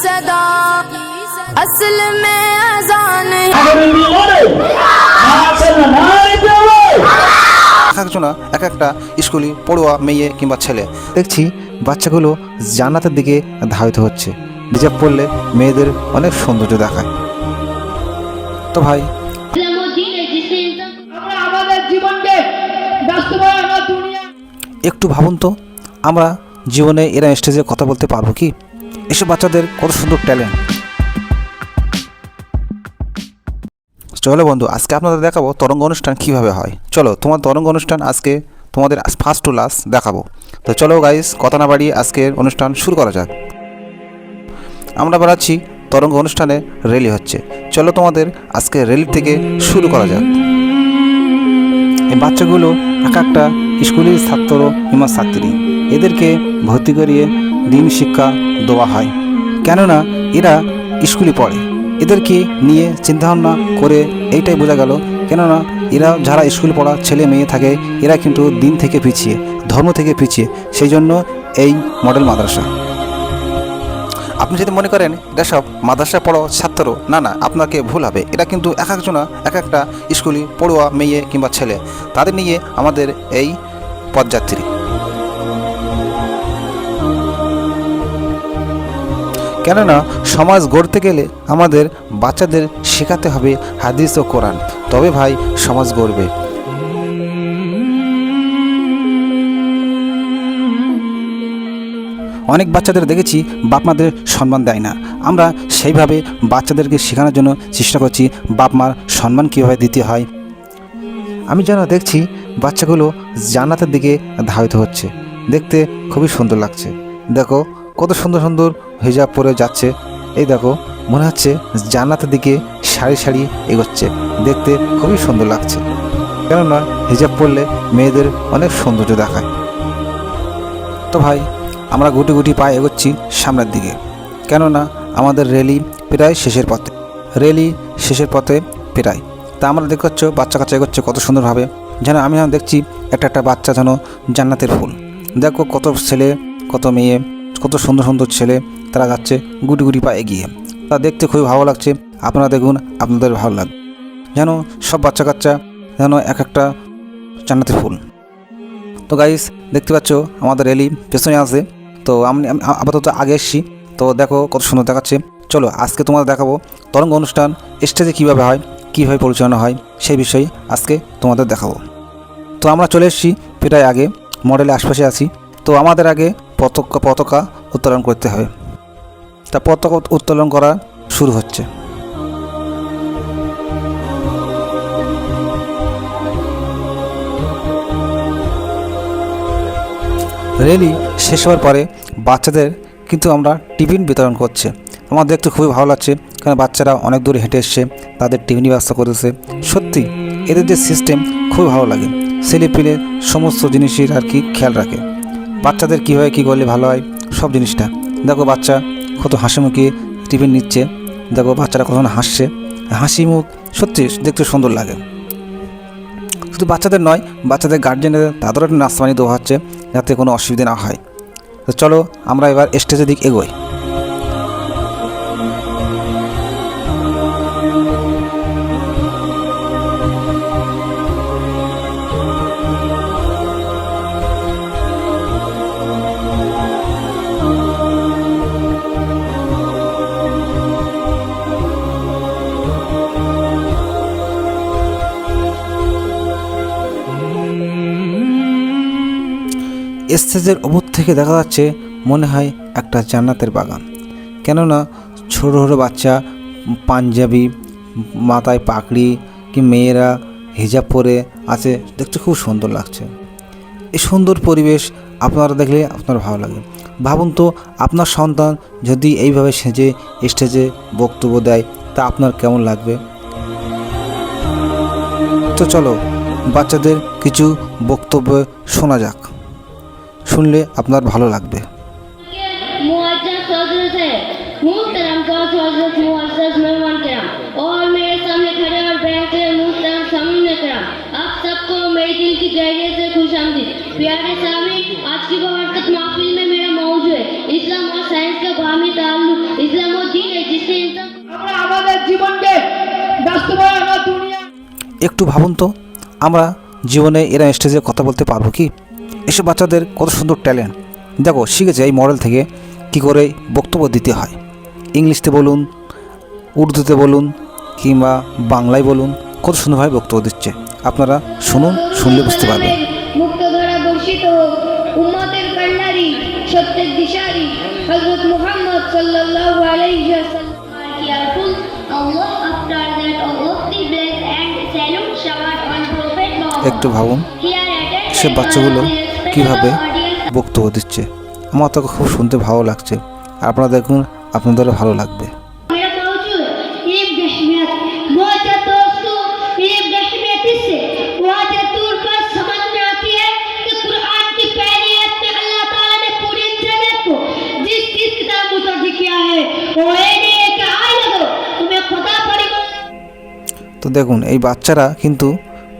सदा असल में अजान है এক একজনা এক একটা স্কুলে পড়ুয়া মেয়ে কিংবা ছেলে দেখছি বাচ্চাগুলো জান্নাতের দিকে ধাবিত হচ্ছে রিজার্ভ পড়লে মেয়েদের অনেক সৌন্দর্য দেখায় তো ভাই ইসলাম ও দিন जिससे इंसान আমরা আমাদের জীবনকে বাস্তবায়ন ও দুনিয়া একটু ভাবুন তো আমরা জীবনে এরা স্টেজে কথা বলতে পারবো কি এসব বাচ্চাদের কত সুন্দর ট্যালেন্ট। চলো বন্ধু, আজকে আপনাদের দেখাবো তরঙ্গ অনুষ্ঠান কীভাবে হয়। চলো, তোমার তরঙ্গ অনুষ্ঠান আজকে তোমাদের ফার্স্ট টু লাস্ট দেখাবো। তো চলো গাইস কথা না বাড়িয়ে আজকের অনুষ্ঠান শুরু করা যাক। আমরা বেড়াচ্ছি তরঙ্গ অনুষ্ঠানে রেলি হচ্ছে। চলো তোমাদের আজকে রেলি থেকে শুরু করা যাক। এই বাচ্চাগুলো এক একটা স্কুলের ছাত্র কিংবা ছাত্রী, এদেরকে ভর্তি করিয়ে দিন শিক্ষা দেওয়া হয়। কেননা, এরা স্কুলে পড়ে। এদেরকে নিয়ে চিন্তাভাবনা করে এইটাই বোঝা গেল। কেননা, এরা যারা স্কুলে পড়া ছেলে মেয়ে থাকে, এরা কিন্তু দিন থেকে পিছিয়ে, ধর্ম থেকে পিছিয়ে। সেই জন্য এই মডেল মাদ্রাসা। আপনি যদি মনে করেন, এটা সব মাদ্রাসা পড়ো, ছাত্র, না না, আপনাকে ভুল হবে। এটা কিন্তু এক একজনা, এক একটা স্কুলে পড়ুয়া মেয়ে কিংবা ছেলে। তাদের নিয়ে আমাদের এই পদযাত্রী কেননা সমাজ গড়তে গেলে আমাদের বাচ্চাদের শেখাতে হবে হাদিস ও কোরআন। তবে ভাই, সমাজ গড়বে। অনেক বাচ্চাদের দেখেছি বাপ মাদের সম্মান দেয় না। আমরা সেইভাবে বাচ্চাদেরকে শেখানোর জন্য চেষ্টা করছি বাপ মার সম্মান কীভাবে দিতে হয়। আমি যেন দেখছি বাচ্চাগুলো জান্নাতের দিকে ধাবিত হচ্ছে। দেখতে খুবই সুন্দর লাগছে। দেখো কত সুন্দর সুন্দর হিজাব পরে যাচ্ছে। এই দেখো, মনে হচ্ছে জান্নাতের দিকে সারি সারি এগোচ্ছে। দেখতে খুবই সুন্দর লাগছে। কেননা হিজাব পরলে মেয়েদের অনেক সৌন্দর্য দেখায়। তো ভাই, আমরা গুটি গুটি পায়ে এগোচ্ছি সামনের দিকে। কেননা আমাদের রেলি প্রায় শেষের পথে। রেলি শেষের পথে প্রায়। তা আমরা দেখতে পাচ্ছ, বাচ্চা কাচ্চা এগোচ্ছে কত সুন্দরভাবে। যেন আমি যেন দেখছি, একটা একটা বাচ্চা যেন জান্নাতের ফুল। দেখো কত ছেলে, কত মেয়ে। কত সুন্দর সুন্দর ছেলে তারা যাচ্ছে গুটি গুটি পা এগিয়ে। তা দেখতে খুবই ভালো লাগছে। আপনারা দেখুন, আপনাদের ভালো লাগবে। যেন সব বাচ্চা কাচ্চা যেন এক একটা জান্নাতের ফুল। তো গাইস দেখতে পাচ্ছ আমাদের রেলি পেছনে আছে। তো আমি আমি আপাতত আগে এসছি। তো দেখো কত সুন্দর দেখাচ্ছে। চলো আজকে তোমাদের দেখাবো তরঙ্গ অনুষ্ঠান স্টেজে কীভাবে হয়, কীভাবে পরিচালনা হয়, সেই বিষয়ে আজকে তোমাদের দেখাবো। তো আমরা চলে এসেছি প্রায় আগে মডেলের আশপাশে আছি। তো আমাদের আগে পতাকা পতাকা উত্তোলন করতে হবে তা পতাকা উত্তোলন করা শুরু হচ্ছে। রেলি শেষ হওয়ার পরে বাচ্চাদের কিন্তু আমরা টিফিন বিতরণ করছে। আমার দেখতে খুবই ভালো লাগছে, কারণ বাচ্চারা অনেক দূরে হেঁটে এসছে, তাদের টিফিন ব্যবস্থা করেছে সত্যি, এদের যে সিস্টেম খুবই ভালো লাগে। ছেলে পেলে সমস্ত জিনিসের আর কি খেয়াল রাখে। বাচ্চাদের কীভাবে কী করলে ভালো হয়, সব জিনিসটা। দেখো বাচ্চা কত হাসি মুখে টিফিন নিচ্ছে, দেখো বাচ্চারা কখন হাসছে। হাসি মুখ সত্যি দেখতে সুন্দর লাগে। শুধু বাচ্চাদের নয়, বাচ্চাদের গার্জেনদের তাদেরও একটু নাস্তা পানি দেওয়া হচ্ছে যাতে কোনো অসুবিধা না হয়। তো চলো আমরা এবার স্টেজের দিক এগোই। স্টেজের ওপর থেকে দেখা যাচ্ছে মনে হয় একটা জান্নাতের বাগান। কেননা ছোটো ছোটো বাচ্চা, পাঞ্জাবি, মাথায় পাকড়ি কি মেয়েরা হিজাব পরে আছে, দেখতে খুব সুন্দর লাগছে। এই সুন্দর পরিবেশ আপনারা দেখলে আপনার ভালো লাগে। ভাবুন তো, আপনার সন্তান যদি এইভাবে সেজে, স্টেজে বক্তব্য দেয়, তা আপনার কেমন লাগবে? তো চলো, বাচ্চাদের কিছু বক্তব্য শোনা যাক। শুনলে আপনার ভালো লাগবে। আমাদের একটু ভাবুন তো আমরা জীবনে এরা স্টেজে কথা বলতে পারব কি? এসব বাচ্চাদের কত সুন্দর ট্যালেন্ট। দেখো শিখেছে এই মডেল থেকে কি করে বক্তব্য দিতে হয়। ইংলিশতে বলুন উর্দুতে বলুন কিংবা বাংলায় বলুন কত সুন্দরভাবে বক্তব্য দিচ্ছে। আপনারা শুনুন শুনলে বুঝতে পারবেন। বর্ষিত হোক উম্মতের সত্যের দিশারি হযরত মুহাম্মদ সাল্লাল্লাহু আলাইহি ওয়াসাল্লাম একটু ভাবুন সে বাচ্চাগুলো কীভাবে বক্তব্য দিচ্ছে? আমার তো খুব শুনতে ভালো লাগছে। আপনারা দেখুন আপনাদেরও ভালো লাগবে। তো দেখুন, এই বাচ্চারা কিন্তু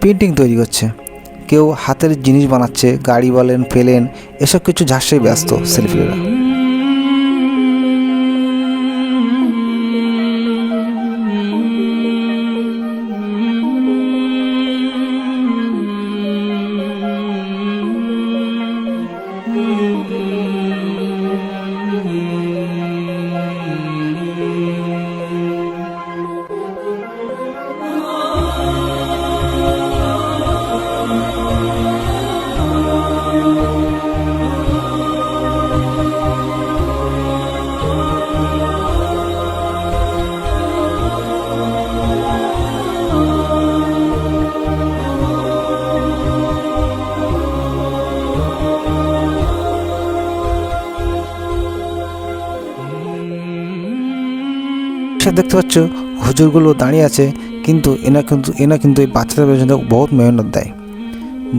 পেন্টিং তৈরি করছে। কেউ হাতের জিনিস বানাচ্ছে গাড়ি বলেন প্লেন এসব কিছু ঝাঁসে ব্যস্ত সেলফিরা সে দেখতে পাচ্ছ, হুজুরগুলো দাঁড়িয়ে আছে, কিন্তু এনা কিন্তু এনা কিন্তু এই বাচ্চাদের পর্যন্ত বহুত মেহনত দেয়।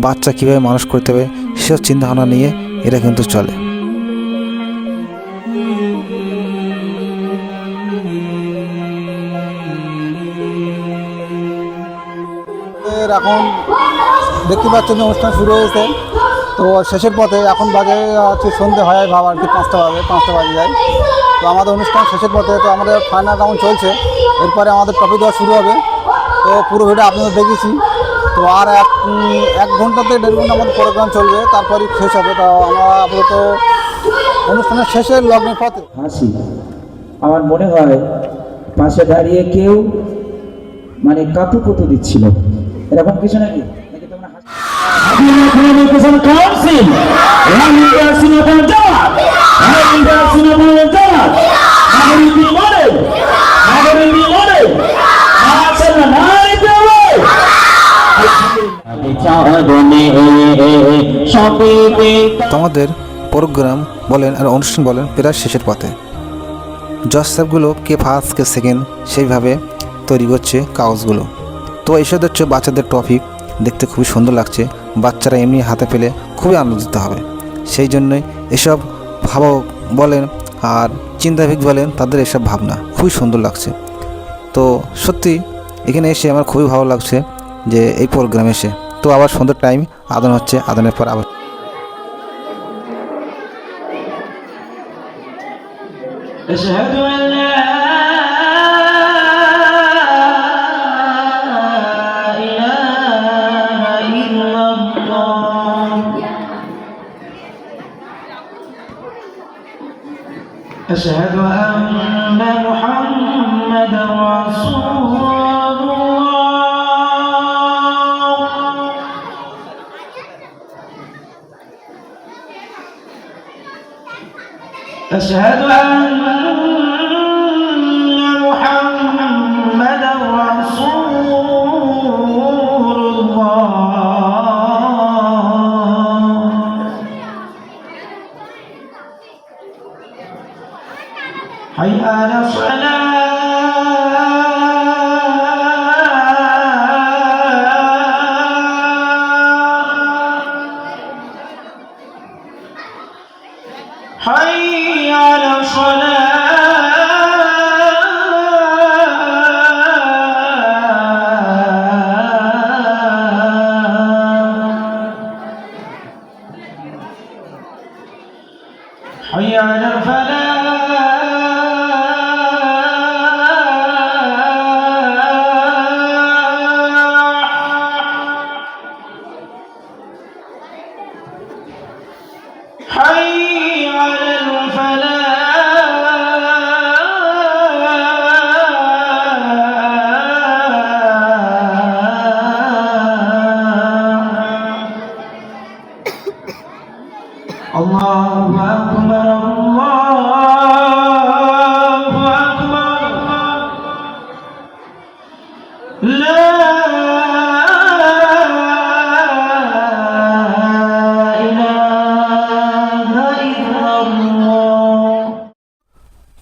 বাচ্চা কীভাবে মানুষ করতে হবে সেসব চিন্তাভাবনা নিয়ে এরা কিন্তু চলে। এখন দেখতে পাচ্ছেন যে অনুষ্ঠান শুরু হয়েছে। তো শেষের পথে এখন বাজে হচ্ছে সন্ধে হয়, ভাব আর কি পাঁচটা বাজে পাঁচটা বাজে যায়। তো আমাদের অনুষ্ঠান শেষের পথে তো আমাদের ফাইনাল রাউন্ড চলছে। এরপরে আমাদের ট্রফি দেওয়া শুরু হবে। তো পুরো ভিডিও আপনাদের দেখেছি তো আর এক এক ঘন্টাতে দেড় ঘণ্টার মধ্যে প্রোগ্রাম চলবে তারপরেই শেষ হবে। তো আমরা আপাতত অনুষ্ঠানের শেষের লগ্নের পথে। হাসি। আমার মনে হয় পাশে দাঁড়িয়ে কেউ মানে কাতু কুতু দিচ্ছিল। এরকম কিছু নাকি? নাকি তোমরা হাসি? তোমাদের প্রোগ্রাম বলেন আর অনুষ্ঠান বলেন প্রায় শেষের পথে। জজ সাহেবগুলো কে ফার্স্ট, কে সেকেন্ড, সেইভাবে তৈরি করছে কাগজগুলো। তো এইসব হচ্ছে বাচ্চাদের টপিক দেখতে খুবই সুন্দর লাগছে। বাচ্চারা এমনি হাতে পেলে খুবই আনন্দিত হবে। সেই জন্যই এসব ভাবক বলেন আর চিন্তাভিক বলেন তাদের এসব ভাবনা খুবই সুন্দর লাগছে। তো সত্যি এখানে এসে আমার খুবই ভালো লাগছে যে এই প্রোগ্রামে এসে। তো আবার সুন্দর টাইম আদান হচ্ছে আদানের পর আবার أشهد أن لا أشهد أن محمدا رسول الله. حي على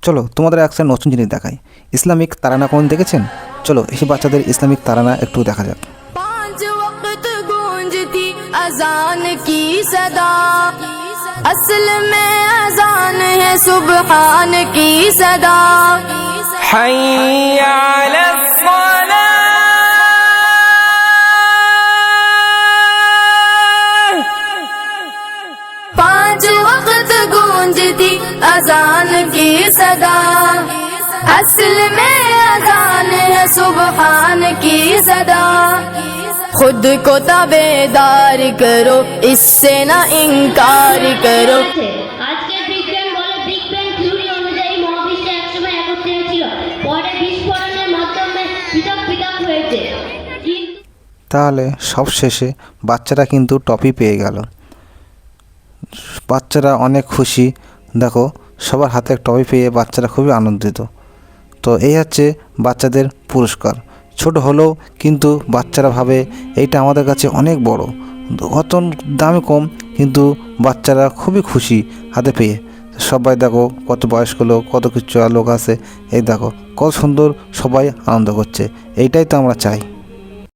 চলো তোমাদের একটা নতুন জিনিস দেখাই ইসলামিক তারানা কোন দেখেছেন চলো এসে বাচ্চাদের ইসলামিক তারানা একটু দেখা যাক पांच वक्त गूंजती अजान की सदा असल में अजान है सुबहान की सदा حي अजान की सदा असल में अजान है सुबहान की सदा खुद को तबेदार करो इससे ना इनकार करो আছে। আজকে বিজ্ঞান বলে বিগ ব্যাং থিওরি অনুযায়ী মহাবিশ্ব একসময় একত্রে ছিল পরে বিস্ফোরণের মাধ্যমে পৃথক পৃথক হয়েছে কিন্তু তাহলে সব শেষে বাচ্চারা কিন্তু টপি পেয়ে গেল বাচ্চারা অনেক খুশি দেখো, সবার হাতে টপি পেয়ে বাচ্চারা খুবই আনন্দিত। তো এই হচ্ছে বাচ্চাদের পুরস্কার। ছোট হলেও কিন্তু বাচ্চারা ভাবে এইটা আমাদের কাছে অনেক বড়। অত দামে কম, কিন্তু বাচ্চারা খুবই খুশি হাতে পেয়ে। সবাই দেখো কত বয়স্ক লোক, কত কিছু লোক আছে। এই দেখো, কত সুন্দর সবাই আনন্দ করছে। এইটাই তো আমরা চাই।